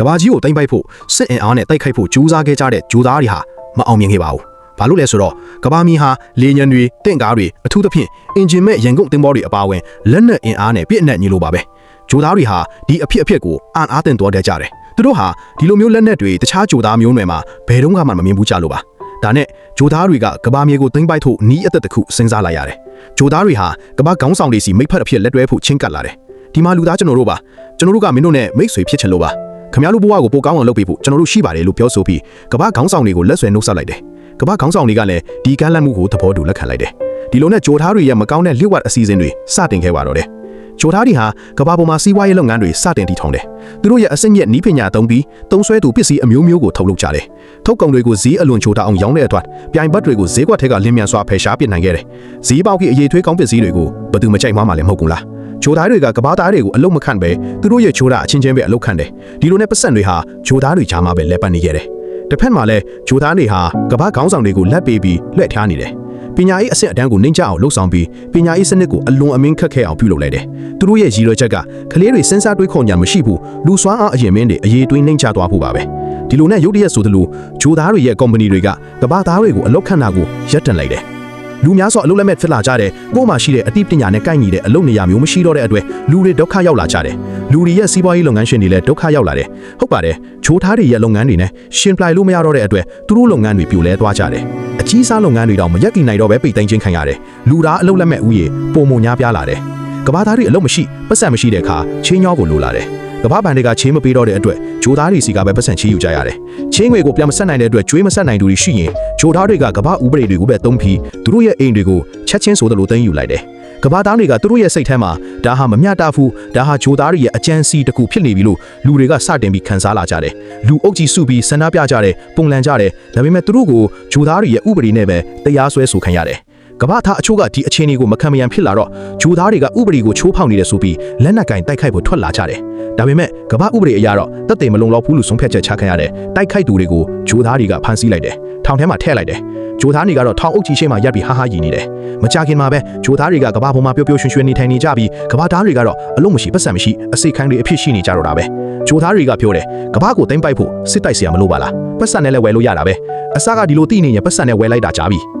ကဘာကြီးကိုတင်ပိုက်ဖို့စစ်အင်အားနဲ့တိုက်ခိုက်ဖို့ကြိုးစားခဲ့ကြတဲ့ဂျိုသားတွေဟာမအောင်မြင်ခဲ့ပါဘူး။ဘာလို့လဲဆိုတော့ကဘာမီဟာလေညံတွေတင့်ကားတွေအထူးသဖြင့်အင်ဂျင်မဲ့ရန်ကုန်တင်ဘောတွေအပါအဝင်လက်နက်အင်အားနဲ့ပြည့်အနှက်ညီလိုပါပဲ။ဂျိုသားတွေဟာဒီအဖြစ်အပျက်ကိုအံ့အားသင့်တော်တဲ့ကြတယ်။သူတို့ဟာဒီလိုမျိုးလက်နက်တွေတခြားဂျိုသားမျိုးနွယ်မှာဘယ်တော့မှမမြင်ဘူးကြလို့ပါ။ဒါနဲ့ဂျိုသားတွေကကဘာမြေကိုသိမ့်ပိုက်ဖို့နီးအသက်တစ်ခုစဉ်းစားလိုက်ရတယ်။ဂျိုသားတွေဟာကဘာခေါင်းဆောင်တွေစီမိတ်ဖက်အဖြစ်လက်တွဲဖို့ချင်းကပ်လာတယ်။ဒီမှာလူသားကျွန်တော်တို့ပါကျွန်တော်တို့ကမင်းတို့နဲ့မိတ်ဆွေဖြစ်ချင်လို့ပါ ခမရတို့ဘဝကိုပိုကောင်းအောင်လုပ်ပေးဖို့ကျွန်တော်တို့ရှိပါတယ်လို့ပြောဆိုပြီးကဘာခေါင်းဆောင်တွေကိုလက်ဆွဲနှုတ်ဆက်လိုက်တယ်။ကဘာခေါင်းဆောင်တွေကလည်းဒီကမ်းလှမ်းမှုကိုသဘောတူလက်ခံလိုက်တယ်။ဒီလိုနဲ့ဂျိုသားတွေရဲ့မကောင်းတဲ့လျှို့ဝှက်အစီအစဉ်တွေစတင်ခဲ့ပါတော့တယ်။ဂျိုသားတွေဟာကဘာပေါ်မှာစီးပွားရေးလုပ်ငန်းတွေစတင်တည်ထောင်တယ်။သူတို့ရဲ့အစိမ့်မြက်နီးပညာသုံးပြီးတုံးဆွဲသူပစ္စည်းအမျိုးမျိုးကိုထုတ်လုပ်ကြတယ်။ထုတ်ကုန်တွေကိုဈေးအလွန်ချိုတာအောင်ရောင်းတဲ့အတွက်ပြိုင်ဘတ်တွေကိုဈေးကွက်ထက်ကလင်းမြန်စွာဖယ်ရှားပစ်နိုင်ခဲ့တယ်။ဈေးပေါက်ကြီးအရေးထွေးကောင်းပစ္စည်းတွေကိုဘယ်သူမကြိုက်မှမလည်းမဟုတ်ဘူးလား။ ဂျိုသားတွေကကဘာသားတွေကိုအလုံးမခန့်ပဲသူတို့ရဲ့ဂျိုသားအချင်းချင်းပဲအလုံးခန့်တယ်ဒီလိုနဲ့ပတ်စံတွေဟာဂျိုသားတွေကြားမှာပဲလက်ပတ်နေခဲ့တယ်တစ်ဖက်မှာလည်းဂျိုသားတွေဟာကဘာခေါင်းဆောင်တွေကိုလက်ပေးပြီးလွှဲ့ထားနေတယ်ပညာရေးအဆင့်အတန်းကိုနှိမ့်ချအောင်လှုပ်ဆောင်ပြီးပညာရေးစနစ်ကိုအလွန်အမင်းခက်ခဲအောင်ပြုလုပ်လိုက်တယ်သူတို့ရဲ့ရည်ရွယ်ချက်ကကလေးတွေစဉ်းစားတွေးခေါ်ညာမရှိဘူးလူစွမ်းအားအရင်မင်းတွေအရေးတွေးနှိမ့်ချသွားဖို့ပါပဲဒီလိုနဲ့ရုတ်တရက်ဆိုသလိုဂျိုသားတွေရဲ့ကုမ္ပဏီတွေကကဘာသားတွေကိုအလောက်ခန့်တာကိုရပ်တန့်လိုက်တယ် လူများစွာအလုပ်လက်မဲ့ဖြစ်လာကြတဲ့ကို့မှာရှိတဲ့အသိပညာနဲ့ကိုက်ညီတဲ့အလုပ်နေရာမျိုးမရှိတော့တဲ့အတွက်လူတွေဒုက္ခရောက်လာကြတယ်လူတွေရဲ့စီးပွားရေးလုပ်ငန်းရှင်တွေလည်းဒုက္ခရောက်လာတယ်ဟုတ်ပါတယ်ချိုးထားတွေရဲ့လုပ်ငန်းတွေနဲ့ရှင်ပလိုက်လို့မရတော့တဲ့အတွက်သူတို့လုပ်ငန်းတွေပြိုလဲသွားကြတယ်အကြီးစားလုပ်ငန်းတွေတော့မရက်တည်နိုင်တော့ပဲပိတ်သိမ်းခြင်းခံရတယ်လူသားအလုပ်လက်မဲ့ဥယေပုံမများပြားလာတယ်ကဘာသားတွေအလုပ်မရှိပတ်စံမရှိတဲ့အခါချင်းညောကိုလိုလာတယ် ကဘာဘန်တွေကချင်းမပေးတော့တဲ့အတွက်ဂျိုသားတွေစီကပဲပတ်စံချီးယူကြရတယ်။ချင်းငွေကိုပြန်မဆက်နိုင်တဲ့အတွက်ကျွေးမဆက်နိုင်သူတွေရှိရင်ဂျိုသားတွေကကဘာဥပဒေတွေကိုပဲသုံးပြီးသူတို့ရဲ့အိမ်တွေကိုချက်ချင်းဆိုသလိုသိမ်းယူလိုက်တယ်။ကဘာသားတွေကသူတို့ရဲ့စိတ်ထဲမှာဒါဟာမမျှတဘူးဒါဟာဂျိုသားတွေရဲ့အကြမ်းစီတစ်ခုဖြစ်နေပြီလို့လူတွေကစတင်ပြီးခံစားလာကြတယ်။လူအုပ်ကြီးစုပြီးဆန္ဒပြကြတယ်ပုံလန်ကြတယ်ဒါပေမဲ့သူတို့ကိုဂျိုသားတွေရဲ့ဥပဒေနဲ့ပဲတရားစွဲဆိုခံရတယ်။ ကမ္ဘာသားအချို့ကဒီအခြေအနေကိုမခံမရန်ဖြစ်လာတော့ဂျူသားတွေကဥပဒေကိုချိုးဖောက်နေတယ်ဆိုပြီးလက်နက်ကင်တိုက်ခိုက်ဖို့ထွက်လာကြတယ်။ဒါပေမဲ့ကမ္ဘာဥပဒေအရတော့တပ်တွေမလုံလောက်ဘူးလို့ဆုံးဖြတ်ချက်ချခံရတယ်။တိုက်ခိုက်သူတွေကိုဂျူသားတွေကဖမ်းဆီးလိုက်တယ်။ထောင်ထဲမှာထည့်လိုက်တယ်။ဂျူသားတွေကတော့ထောင်အုပ်ကြီးရှိမှရပ်ပြီးဟာဟာရည်နေတယ်။မကြခင်မှာပဲဂျူသားတွေကကမ္ဘာပေါ်မှာပျော်ပျော်ရွှင်ရွှင်နေထိုင်နေကြပြီးကမ္ဘာသားတွေကတော့အလုံးမရှိပတ်စံမရှိအစိတ်ခိုင်းတွေအဖြစ်ရှိနေကြတော့တာပဲ။ဂျူသားတွေကပြောတယ်ကမ္ဘာကိုသိမ့်ပိုက်ဖို့စစ်တိုက်စရာမလိုပါလား။ပတ်စံနဲ့လည်းဝယ်လို့ရတာပဲ။အစကဒီလိုတိနေရင်ပတ်စံနဲ့ဝယ်လိုက်တာကြားပြီ။